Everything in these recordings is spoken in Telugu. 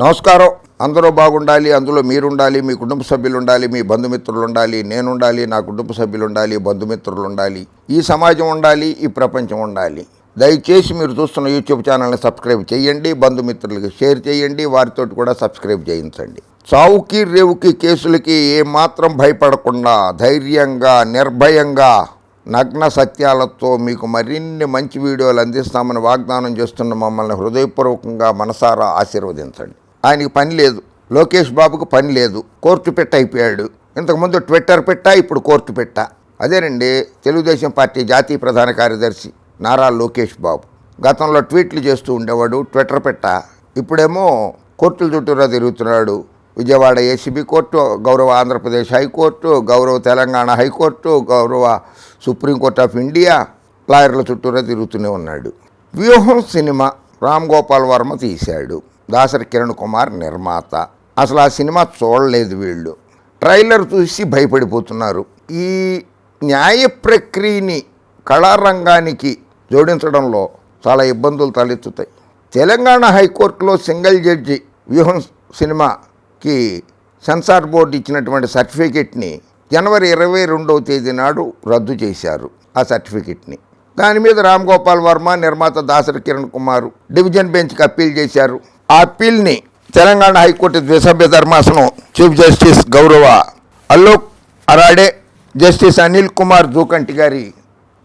నమస్కారం. అందరూ బాగుండాలి అందులో మీరుండాలి మీ కుటుంబ సభ్యులు ఉండాలి మీ బంధుమిత్రులు ఉండాలి నేనుండాలి నా కుటుంబ సభ్యులు ఉండాలి బంధుమిత్రులు ఉండాలి ఈ సమాజం ఉండాలి ఈ ప్రపంచం ఉండాలి. దయచేసి మీరు చూస్తున్న యూట్యూబ్ ఛానల్ని సబ్స్క్రైబ్ చేయండి బంధుమిత్రులకి షేర్ చేయండి వారితో కూడా సబ్స్క్రైబ్ చేయించండి. చావుకి రేవుకి కేసులకి ఏమాత్రం భయపడకుండా ధైర్యంగా నిర్భయంగా నగ్న సత్యాలతో మీకు మరిన్ని మంచి వీడియోలు అందిస్తామని వాగ్దానం చేస్తున్న మమ్మల్ని హృదయపూర్వకంగా మనసారా ఆశీర్వదించండి. ఆయనకి పని లేదు. లోకేష్ బాబుకు పని లేదు. కోర్టు పెట్ట అయిపోయాడు. ఇంతకుముందు ట్విట్టర్ పెట్టా ఇప్పుడు కోర్టు పెట్ట. అదేనండి తెలుగుదేశం పార్టీ జాతీయ ప్రధాన కార్యదర్శి నారా లోకేష్ బాబు. గతంలో ట్వీట్లు చేస్తూ ఉండేవాడు ట్విట్టర్ పెట్ట. ఇప్పుడేమో కోర్టుల చుట్టూరా తిరుగుతున్నాడు. విజయవాడ ఏసీబీ కోర్టు గౌరవ ఆంధ్రప్రదేశ్ హైకోర్టు గౌరవ తెలంగాణ హైకోర్టు గౌరవ సుప్రీంకోర్టు ఆఫ్ ఇండియా లాయర్ల చుట్టూరా తిరుగుతూనే ఉన్నాడు. వ్యూహం సినిమా రామ్ గోపాల్ వర్మ తీశాడు. దాసరి కిరణ్ కుమార్ నిర్మాత. అసలు ఆ సినిమా చూడలేదు వీళ్ళు. ట్రైలర్ చూసి భయపడిపోతున్నారు. ఈ న్యాయ ప్రక్రియని కళారంగానికి జోడించడంలో చాలా ఇబ్బందులు తలెత్తుతాయి. తెలంగాణ హైకోర్టులో సింగిల్ జడ్జి వ్యూహం సినిమాకి సెన్సార్ బోర్డు ఇచ్చినటువంటి సర్టిఫికెట్ని జనవరి ఇరవై రెండవ తేదీ నాడు రద్దు చేశారు ఆ సర్టిఫికెట్ని. దాని మీద రామ్ గోపాల్ వర్మ నిర్మాత దాసరి కిరణ్ కుమార్ డివిజన్ బెంచ్కి అప్పీల్ చేశారు. ఆ అప్పీల్ని తెలంగాణ హైకోర్టు ద్విసభ్య ధర్మాసనం చీఫ్ జస్టిస్ గౌరవ అలోక్ అరాడే జస్టిస్ అనిల్ కుమార్ జూకంటి గారి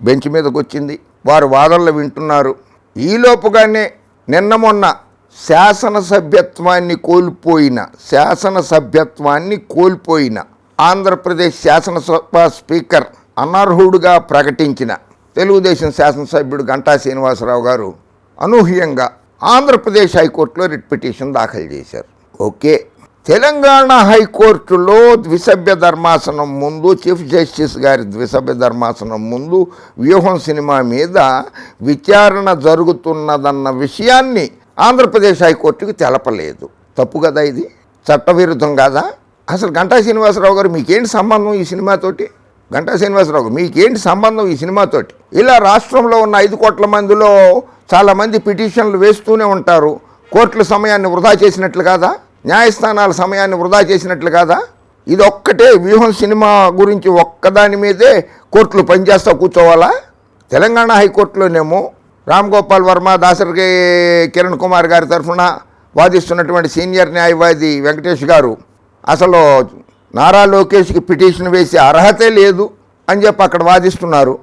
బెంచ్ మీదకి వచ్చింది వారు వాదనలు వింటున్నారు. ఈలోపుగానే నిన్న మొన్న శాసనసభ్యత్వాన్ని కోల్పోయిన శాసనసభ్యత్వాన్ని కోల్పోయిన ఆంధ్రప్రదేశ్ శాసనసభ స్పీకర్ అనర్హుడుగా ప్రకటించిన తెలుగుదేశం శాసనసభ్యుడు గంటా శ్రీనివాసరావు గారు అనూహ్యంగా ఆంధ్రప్రదేశ్ హైకోర్టులో రిట్ పిటిషన్ దాఖలు చేశారు. ఓకే. తెలంగాణ హైకోర్టులో ద్విసభ్య ధర్మాసనం ముందు చీఫ్ జస్టిస్ గారి ద్విసభ్య ధర్మాసనం ముందు వ్యూహం సినిమా మీద విచారణ జరుగుతున్నదన్న విషయాన్ని ఆంధ్రప్రదేశ్ హైకోర్టుకు తెలపలేదు. తప్పు కదా ఇది? చట్టవిరుద్ధం కాదా? అసలు గంటా శ్రీనివాసరావు గారు మీకేంటి సంబంధం ఈ సినిమాతోటి? గంటా శ్రీనివాసరావు గారు మీకేంటి సంబంధం ఈ సినిమాతోటి? ఇలా రాష్ట్రంలో ఉన్న ఐదు కోట్ల మందిలో చాలామంది పిటిషన్లు వేస్తూనే ఉంటారు. కోర్టుల సమయాన్ని వృధా చేసినట్లు కాదా? న్యాయస్థానాల సమయాన్ని వృధా చేసినట్లు కాదా? ఇది ఒక్కటే వ్యూహం సినిమా గురించి ఒక్కదాని మీదే కోర్టులు పనిచేస్తా కూర్చోవాలా? తెలంగాణ హైకోర్టులోనేమో రామ్ గోపాల్ వర్మ దాసరి కిరణ్ కుమార్ గారి తరఫున వాదిస్తున్నటువంటి సీనియర్ న్యాయవాది వెంకటేష్ గారు అసలు నారా లోకేష్కి పిటిషన్ వేసే అర్హతే లేదు అని చెప్పి అక్కడ వాదిస్తున్నారు.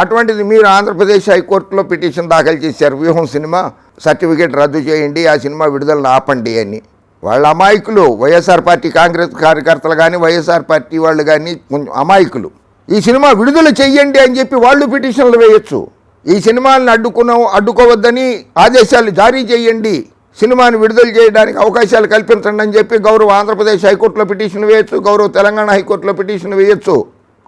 అటువంటిది మీరు ఆంధ్రప్రదేశ్ హైకోర్టులో పిటిషన్ దాఖలు చేశారు. వ్యూహం సినిమా సర్టిఫికేట్ రద్దు చేయండి ఆ సినిమా విడుదలను ఆపండి అని. వాళ్ళ అమాయకులు వైఎస్ఆర్ పార్టీ కాంగ్రెస్ కార్యకర్తలు కానీ వైఎస్ఆర్ పార్టీ వాళ్ళు కానీ కొంచెం అమాయకులు. ఈ సినిమా విడుదల చెయ్యండి అని చెప్పి వాళ్ళు పిటిషన్లు వేయొచ్చు. ఈ సినిమాలను అడ్డుకున్న అడ్డుకోవద్దని ఆదేశాలు జారీ చేయండి. సినిమాను విడుదల చేయడానికి అవకాశాలు కల్పించండి అని చెప్పి గౌరవ ఆంధ్రప్రదేశ్ హైకోర్టులో పిటిషన్ వేయొచ్చు గౌరవ తెలంగాణ హైకోర్టులో పిటిషన్ వేయొచ్చు.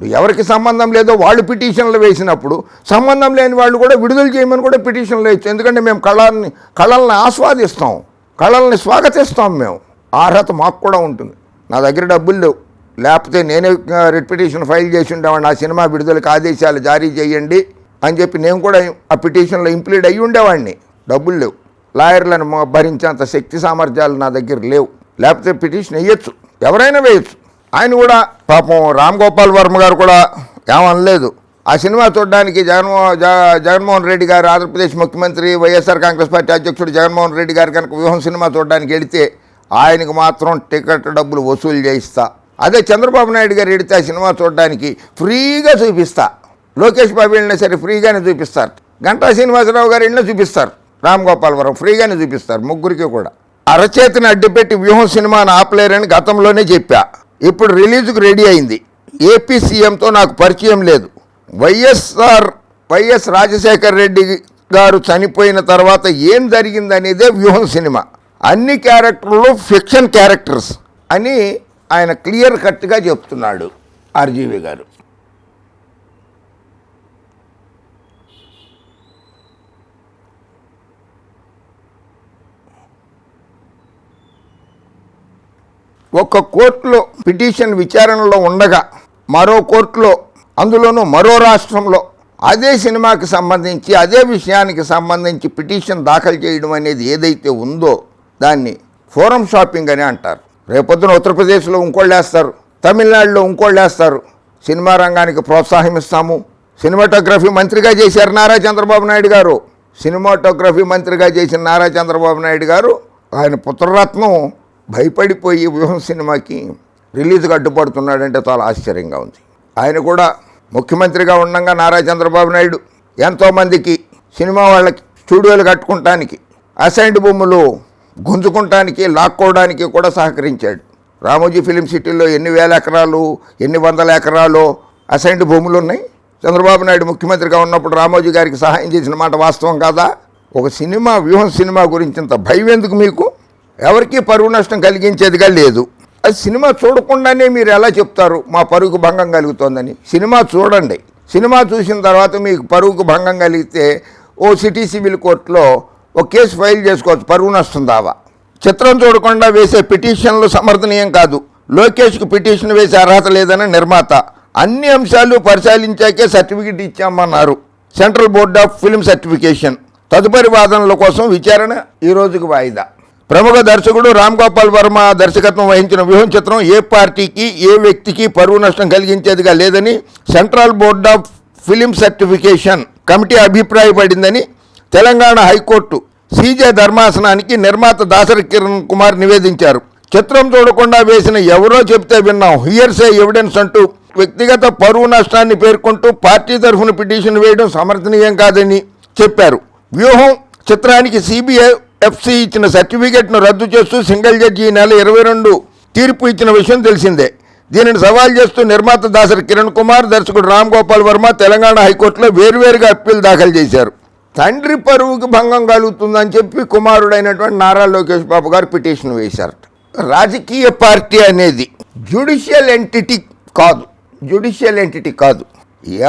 ఎవరికి సంబంధం లేదో వాళ్ళు పిటిషన్లు వేసినప్పుడు సంబంధం లేని వాళ్ళు కూడా విడుదల చేయమని కూడా పిటిషన్లు వేయచ్చు. ఎందుకంటే మేము కళల్ని కళల్ని ఆస్వాదిస్తాం. కళల్ని స్వాగతిస్తాం మేము. అర్హత మాకు కూడా ఉంటుంది. నా దగ్గర డబ్బులు లేవు. లేకపోతే నేనే రిట్ పిటిషన్ ఫైల్ చేసి ఉండేవాడిని. ఆ సినిమా విడుదలకు ఆదేశాలు జారీ చేయండి అని చెప్పి నేను కూడా ఆ పిటిషన్లో ఇంప్లీడ్ అయ్యి ఉండేవాడిని. డబ్బులు లేవు. లాయర్లను భరించేంత శక్తి సామర్థ్యాలు నా దగ్గర లేవు. లేకపోతే పిటిషన్ వేయచ్చు. ఎవరైనా వేయచ్చు. ఆయన కూడా పాపం రామ్ గోపాల్ వర్మ గారు కూడా ఏమనలేదు ఆ సినిమా చూడడానికి జగన్మో జ- జగన్మోహన్ రెడ్డి గారు ఆంధ్రప్రదేశ్ ముఖ్యమంత్రి వైఎస్ఆర్ కాంగ్రెస్ పార్టీ అధ్యక్షుడు జగన్మోహన్ రెడ్డి గారు కనుక వ్యూహం సినిమా చూడడానికి వెళితే ఆయనకు మాత్రం టికెట్ డబ్బులు వసూలు చేయిస్తా. అదే చంద్రబాబు నాయుడు గారు వెడితే ఆ సినిమా చూడడానికి ఫ్రీగా చూపిస్తా. లోకేష్ బాబు వెళ్ళినా సరే ఫ్రీగానే చూపిస్తారు. గంటా శ్రీనివాసరావు గారు వెళ్ళినా చూపిస్తారు. రామ్ గోపాల్ వరం ఫ్రీగానే చూపిస్తారు ముగ్గురికి కూడా. అరచేతిని అడ్డుపెట్టి వ్యూహం సినిమాను ఆపలేరని గతంలోనే చెప్పా. ఇప్పుడు రిలీజ్కు రెడీ అయింది. ఏపీ సీఎంతో నాకు పరిచయం లేదు. వైఎస్ఆర్ వైఎస్ రాజశేఖర్ రెడ్డి గారు చనిపోయిన తర్వాత ఏం జరిగిందనేదే వ్యూహం సినిమా. అన్ని క్యారెక్టర్లు ఫిక్షన్ క్యారెక్టర్స్ అని ఆయన క్లియర్ కట్గా చెప్తున్నాడు ఆర్జీవి గారు. ఒక కోర్టులో పిటిషన్ విచారణలో ఉండగా మరో కోర్టులో అందులోనూ మరో రాష్ట్రంలో అదే సినిమాకి సంబంధించి అదే విషయానికి సంబంధించి పిటిషన్ దాఖలు చేయడం అనేది ఏదైతే ఉందో దాన్ని ఫోరం షాపింగ్ అని అంటారు. రేపొద్దున ఉత్తరప్రదేశ్లో ఇంకోళ్ళు వేస్తారు తమిళనాడులో ఇంకోళ్ళు వేస్తారు. సినిమా రంగానికి ప్రోత్సాహం ఇస్తాము సినిమాటోగ్రఫీ మంత్రిగా చేశారు నారా చంద్రబాబు నాయుడు గారు. సినిమాటోగ్రఫీ మంత్రిగా చేసిన నారా చంద్రబాబు నాయుడు గారు ఆయన పుత్రరత్నం భయపడిపోయి వ్యూహం సినిమాకి రిలీజ్కి అడ్డుపడుతున్నాడంటే చాలా ఆశ్చర్యంగా ఉంది. ఆయన కూడా ముఖ్యమంత్రిగా ఉండగా నారా చంద్రబాబు నాయుడు ఎంతోమందికి సినిమా వాళ్ళకి స్టూడియోలు కట్టుకుంటానికి అసైన్డ్ భూములు గుంజుకుంటానికి లాక్కోవడానికి కూడా సహకరించాడు. రామోజీ ఫిలిం సిటీలో ఎన్ని వేల ఎకరాలు ఎన్ని వందల ఎకరాలు అసైన్డ్ భూములు ఉన్నాయి? చంద్రబాబు నాయుడు ముఖ్యమంత్రిగా ఉన్నప్పుడు రామోజీ గారికి సహాయం చేసిన మాట వాస్తవం కాదా? ఒక సినిమా వ్యూహం సినిమా గురించి ఇంత భయం ఎందుకు మీకు? ఎవరికీ పరువు నష్టం కలిగించేదిగా లేదు. అది సినిమా చూడకుండానే మీరు ఎలా చెప్తారు? మా పరువుకు భంగం కలుగుతోందని. సినిమా చూడండి. సినిమా చూసిన తర్వాత మీకు పరువుకు భంగం కలిగితే ఓ సిటీ సివిల్ కోర్టులో ఒక కేసు ఫైల్ చేసుకోవచ్చు. పరువు నష్టం దావా. చిత్రం చూడకుండా వేసే పిటిషన్లు సమర్థనీయం కాదు. లోకేష్కు పిటిషన్ వేసే అర్హత లేదని నిర్మాత. అన్ని అంశాలు పరిశీలించాకే certificate ఇచ్చామన్నారు. Central board of film certification. తదుపరి వాదనల కోసం విచారణ ఈ రోజుకు వాయిదా. ప్రముఖ దర్శకుడు రామ్ గోపాల్ వర్మ దర్శకత్వం వహించిన వ్యూహం చిత్రం ఏ పార్టీకి ఏ వ్యక్తికి పరువు నష్టం కలిగించేదిగా లేదని central board of film certification committee అభిప్రాయపడిందని Telangana high court CJ ధర్మాసనానికి నిర్మాత దాసరి కిరణ్ కుమార్ నివేదించారు. చిత్రం చూడకుండా వేసిన ఎవరో చెబితే విన్నాం. హియర్సే ఎవిడెన్స్ అంటూ వ్యక్తిగత పరువు నష్టాన్ని పేర్కొంటూ పార్టీ తరఫున పిటిషన్ వేయడం సమర్థనీయం కాదని చెప్పారు. వ్యూహం చిత్రానికి సిబిఐ ఎఫ్సి ఇచ్చిన సర్టిఫికెట్ను రద్దు చేస్తూ సింగిల్ జడ్జి ఈ నెల ఇరవై రెండు తీర్పు ఇచ్చిన విషయం తెలిసిందే. దీనిని సవాల్ చేస్తూ నిర్మాత దాసరి కిరణ్ కుమార్ దర్శకుడు రామ్ గోపాల్ వర్మ తెలంగాణ హైకోర్టులో వేరువేరుగా అప్పీల్ దాఖలు చేశారు. తండ్రి పరువుకి భంగం కలుగుతుందని చెప్పి కుమారుడైనటువంటి నారా లోకేష్ బాబు గారు పిటిషన్ వేశారట. రాజకీయ పార్టీ అనేది జ్యుడిషియల్ ఎంటిటీ కాదు. జ్యుడిషియల్ ఎంటిటీ కాదు.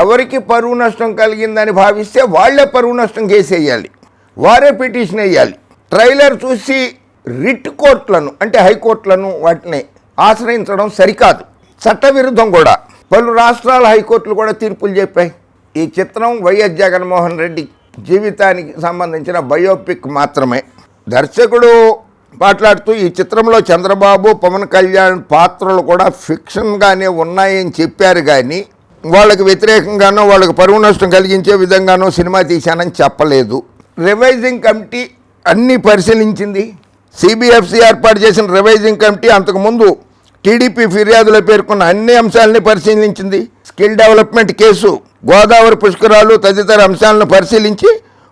ఎవరికి పరువు నష్టం కలిగిందని భావిస్తే వాళ్ళే పరువు నష్టం కేసు వేయాలి వారే పిటిషన్ వేయాలి. ట్రైలర్ చూసి రిట్ కోర్టులను అంటే హైకోర్టులను వాటిని ఆశ్రయించడం సరికాదు. చట్టవిరుద్ధం కూడా. పలు రాష్ట్రాల హైకోర్టులు కూడా తీర్పులు చెప్పాయి. ఈ చిత్రం వైఎస్ జగన్మోహన్ రెడ్డి జీవితానికి సంబంధించిన బయోపిక్ మాత్రమే. దర్శకుడు మాట్లాడుతూ ఈ చిత్రంలో చంద్రబాబు పవన్ కళ్యాణ్ పాత్రలు కూడా ఫిక్షన్గానే ఉన్నాయని చెప్పారు కానీ వాళ్ళకి వ్యతిరేకంగానో వాళ్ళకి పరువు నష్టం కలిగించే విధంగానో సినిమా తీశానని చెప్పలేదు. రివైజింగ్ కమిటీ అన్నీ పరిశీలించింది. సిబిఎఫ్సి ఏర్పాటు చేసిన రివైజింగ్ కమిటీ అంతకుముందు టీడీపీ ఫిర్యాదులో పేర్కొన్న అన్ని అంశాలని పరిశీలించింది. స్కిల్ డెవలప్మెంట్ కేసు గోదావరి పుష్కరాలు తదితర అంశాలను పరిశీలించి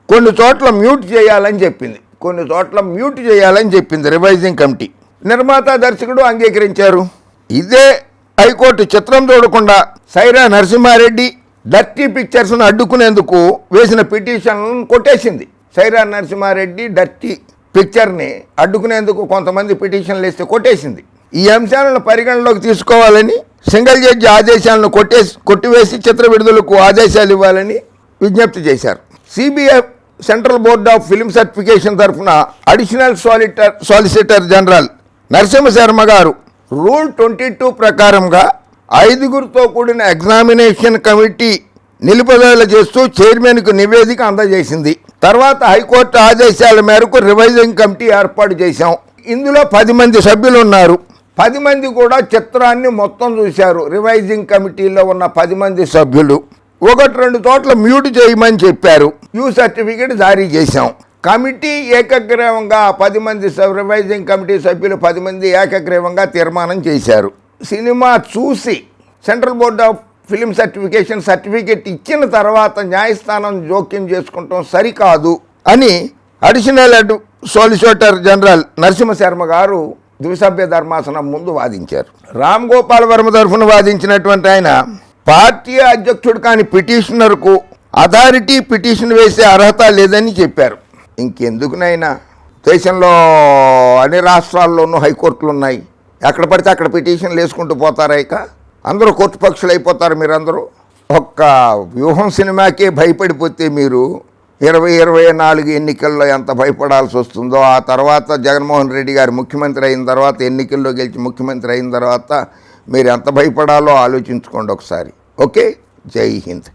కొన్ని చోట్ల మ్యూట్ చేయాలని చెప్పింది. కొన్ని చోట్ల మ్యూట్ చేయాలని చెప్పింది రివైజింగ్ కమిటీ నిర్మాత దర్శకుడు అంగీకరించారు. ఇదే హైకోర్టు చిత్రం చూడకుండా సైరా నరసింహారెడ్డి డర్టీ పిక్చర్స్ను అడ్డుకునేందుకు వేసిన పిటిషన్లను కొట్టేసింది. సైరా నరసింహారెడ్డి డర్టీ పిక్చర్ని అడ్డుకునేందుకు కొంతమంది పిటిషన్లు వేస్తే కొట్టేసింది. ఈ అంశాలను పరిగణలోకి తీసుకోవాలని సింగిల్ జడ్జి ఆదేశాలను కొట్టేసి కొట్టివేసి చిత్ర విడుదలకు ఆదేశాలు ఇవ్వాలని విజ్ఞప్తి చేశారు. CBF central board of film certification తరఫున additional solicitor solicitor general Narasimha Sharma garu rule twenty two ప్రకారంగా ఐదుగురితో కూడిన ఎగ్జామినేషన్ కమిటీ నిలుపుదల చేస్తూ చైర్మన్కు నివేదిక అందజేసింది. తర్వాత హైకోర్టు ఆదేశాల మేరకు రివైజింగ్ కమిటీ ఏర్పాటు చేశాం. ఇందులో పది మంది సభ్యులు ఉన్నారు. పది మంది కూడా చిత్రాన్ని మొత్తం చూశారు. రివైజింగ్ కమిటీలో ఉన్న పది మంది సభ్యులు. ఒకటి రెండు చోట్ల మ్యూట్ చేయమని చెప్పారు. యూ సర్టిఫికేట్ జారీ చేశాం. కమిటీ ఏకగ్రీవంగా పది మంది రివైజింగ్ కమిటీ సభ్యులు పది మంది ఏకగ్రీవంగా తీర్మానం చేశారు. సినిమా చూసి central board of film certification certificate ఇచ్చిన తర్వాత న్యాయస్థానం జోక్యం చేసుకుంటాం సరికాదు అని అడిషనల్ అడ్ సోలిసిటర్ జనరల్ నరసింహశర్మ గారు ద్విసభ్య ధర్మాసనం ముందు వాదించారు. రామ్ గోపాల్ వర్మ తరఫున వాదించినటువంటి ఆయన పార్టీ అధ్యక్షుడు కాని పిటిషనర్కు అథారిటీ పిటిషన్ వేసే అర్హత లేదని చెప్పారు. ఇంకెందుకునైనా దేశంలో అన్ని రాష్ట్రాల్లోనూ హైకోర్టులు ఉన్నాయి ఎక్కడ పడితే అక్కడ పిటిషన్లు వేసుకుంటూ పోతారా అందరూ కోర్టు పక్షులు అయిపోతారు మీరందరూ. ఒక్క వ్యూహం సినిమాకే భయపడిపోతే మీరు ఇరవై ఇరవై నాలుగు ఎన్నికల్లో ఎంత భయపడాల్సి వస్తుందో ఆ తర్వాత జగన్మోహన్ రెడ్డి గారు ముఖ్యమంత్రి అయిన తర్వాత ఎన్నికల్లో గెలిచి ముఖ్యమంత్రి అయిన తర్వాత మీరు ఎంత భయపడాలో ఆలోచించుకోండి ఒకసారి. ఓకే? జై హింద్.